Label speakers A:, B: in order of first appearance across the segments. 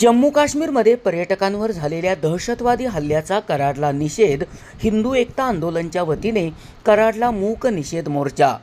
A: जम्मू काश्मीरमध्ये पर्यटकांवर झालेल्या दहशतवादी हल्ल्याचा कराडला निषेध हिंदू एकता आंदोलनच्या वतीने कराडला मूक निषेध मोर्चा.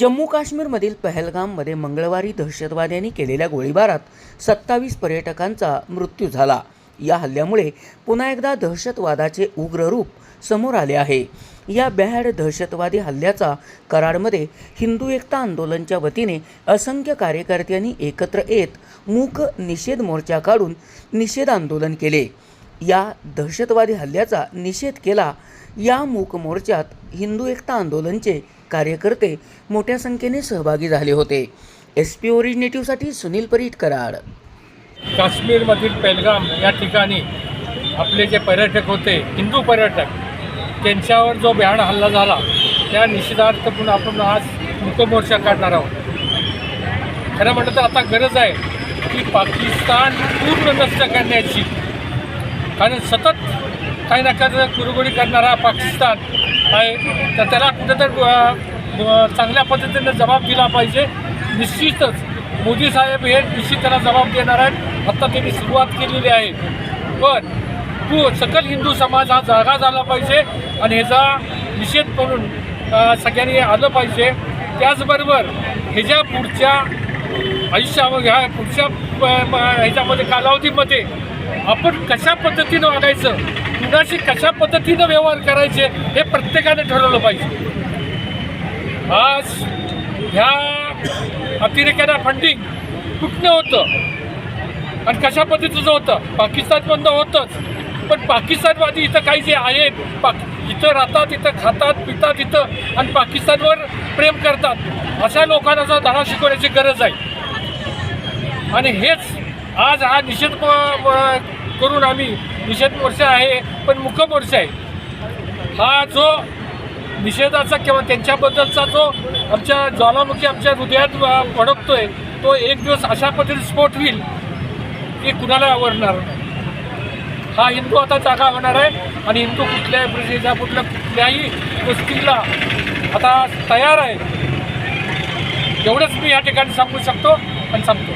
A: जम्मू काश्मीरमधील पहलगाममध्ये मंगळवारी दहशतवाद्यांनी केलेल्या गोळीबारात सत्तावीस पर्यटकांचा मृत्यू झाला. या हल्ल्यामुळे पुन्हा एकदा दहशतवादाचे उग्र रूप समोर आले आहे. या बॅड दहशतवादी हल्ल्याचा कराडमध्ये हिंदू एकता आंदोलनच्या वतीने असंख्य कार्यकर्त्यांनी एकत्र येत मूक निषेध मोर्चा काढून निषेध आंदोलन केले. या दहशतवादी हल्ल्याचा निषेध केला या मूक मोर्चात हिंदू एकता आंदोलनचे कार्यकर्ते मोठ्या संख्येने सहभागी झाले होते. एस पी ओरिजिनेटिव्हसाठी सुनील परीट कराड.
B: काश्मीरमधील पेलगाम या ठिकाणी आपले जे पर्यटक होते हिंदू पर्यटक त्यांच्यावर जो भयान हल्ला झाला त्या निषेधार्थ पण आपण आज मुकमोर्चा काढणार आहोत. खरं म्हटलं तर आता गरज आहे की पाकिस्तान पूर्ण नष्ट करण्याची. कारण सतत काही ना काही कुरगुडी करणारा पाकिस्तान आहे तर त्याला कुठेतरी चांगल्या पद्धतीने जबाब दिला पाहिजे. निश्चितच मोदी साहेब हे निश्चित त्याला जबाब देणार आहेत. आत्ता त्यांनी सुरुवात केलेली आहे. पण तू सकल हिंदू समाज हा जागा झाला पाहिजे आणि ह्याचा निषेध करून सगळ्यांनी आलं पाहिजे. त्याचबरोबर ह्याच्या पुढच्या आयुष्या ह्या पुढच्या प- ह्याच्यामध्ये कालावधीमध्ये आपण कशा पद्धतीनं वागायचं? कुणाशी कशा पद्धतीनं व्यवहार करायचे? हे प्रत्येकाने ठरवलं पाहिजे. आज ह्या अतिरेक्यांना फंडिंग कुठनं होतं? आणि कशा पद्धतीचं होतं? पाकिस्तानमधनं होतंच. पण पाकिस्तानवादी इथं काही जे आहेत पाक इथं राहतात इथं खातात पितात इथं आणि पाकिस्तानवर प्रेम करतात अशा लोकांना जो धडा शिकवण्याची गरज आहे. आणि हेच आज हा निषेध म- करून आम्ही निषेध मोर्चा आहे पण मुख मोर्चा आहे. हा जो निषेधाचा किंवा त्यांच्याबद्दलचा जो आमच्या ज्वालामुखी आमच्या हृदयात अ, भडकतोय तो एक दिवस अशा पद्धतीने स्फोट होईल हे कुणाला आवडणार नाही. हा हिंदू आता जागा होणार आहे आणि हिंदू कुठल्याही प्रदेशा कुठल्या कुठल्याही गोष्टीला आता तयार आहे. एवढंच मी या ठिकाणी सांगू शकतो आणि सांगतो.